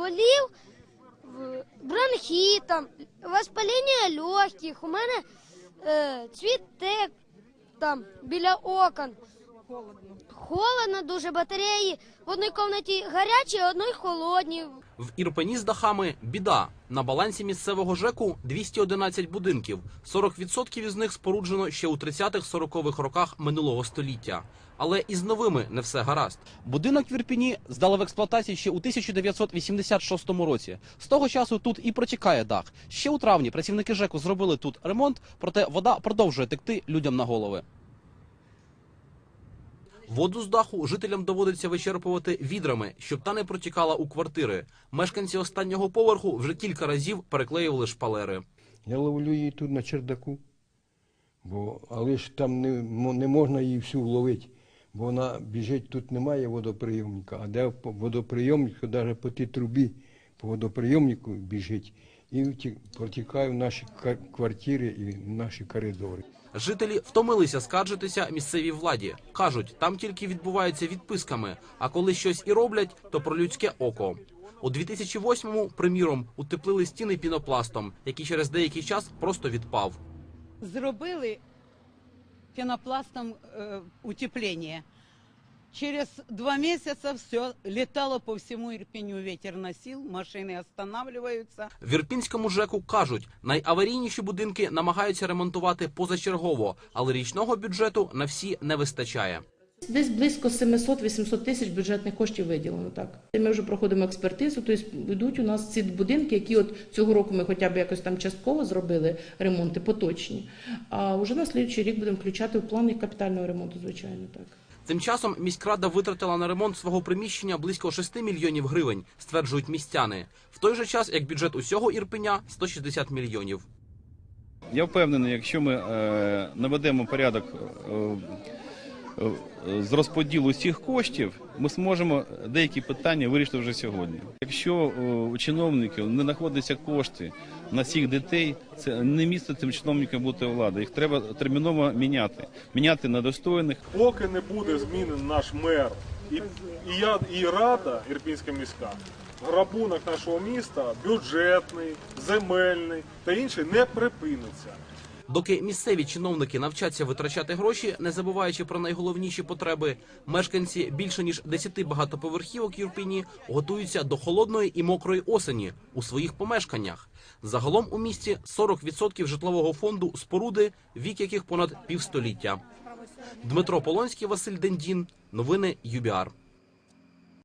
Болів бронхітом, воспаління легких. У мене е, цвіте там біля окон. Холодно. Холодно дуже батареї. В одній кімнаті гарячі, а в одній холодні. В Ірпені з дахами біда. На балансі місцевого ЖЕКу 211 будинків. 40% із них споруджено ще у 30-40-х роках минулого століття. Але і з новими не все гаразд. Будинок в Ірпені здали в експлуатацію ще у 1986 році. З того часу тут і протікає дах. Ще у травні працівники ЖЕКу зробили тут ремонт, проте вода продовжує текти людям на голови. Воду з даху жителям доводиться вичерпувати відрами, щоб та не протікала у квартири. Мешканці останнього поверху вже кілька разів переклеювали шпалери. Я ловлю її тут на чердаку, бо, але ж там не, не можна її всю вловити, бо вона біжить, тут немає водоприйомника, а де по водоприйомнику, навіть по тій трубі, по водоприйомнику біжить і протікає в наші квартири і в наші коридори. Жителі втомилися скаржитися місцевій владі. кажуть, там тільки відбуваються відписками. А коли щось і роблять, то про людське око. У 2008-му, приміром, утеплили стіни пінопластом, який через деякий час просто відпав. зробили пенопластом е, утеплення. Через два місяці все літало по всьому Ірпеню. Ветер носив, машини останавливаються. В Ірпінському ЖЕКу кажуть, найаварійніші будинки намагаються ремонтувати позачергово, але річного бюджету на всі не вистачає. Десь близько 700-800 тисяч бюджетних коштів виділено. Так ми вже проходимо експертизу. Тобто йдуть у нас ці будинки, які от цього року ми хоча б якось там частково зробили ремонти поточні. А вже на слідчий рік будемо включати в плани капітального ремонту, звичайно, так. Тим часом міськрада витратила на ремонт свого приміщення близько 6 мільйонів гривень, стверджують містяни. В той же час, як бюджет усього Ірпеня 160 мільйонів. Я впевнений, якщо ми е, наведемо порядок е, з розподілу цих коштів, ми зможемо деякі питання вирішити вже сьогодні. Якщо е, у чиновників не знаходяться кошти на всіх дітей, це не місце цим чиновникам бути влади. Їх треба терміново міняти, міняти на достойних. Поки не буде змінений наш мер і, і, я, і рада Ірпінська міська, грабунок нашого міста бюджетний, земельний та інший не припиниться. Доки місцеві чиновники навчаться витрачати гроші, не забуваючи про найголовніші потреби, мешканці більше ніж 10 багатоповерхівок Ірпіні готуються до холодної і мокрої осені у своїх помешканнях. Загалом у місті 40% житлового фонду споруди, вік яких понад півстоліття. Дмитро Полонський, Василь Дендін. Новини ЮБІАР.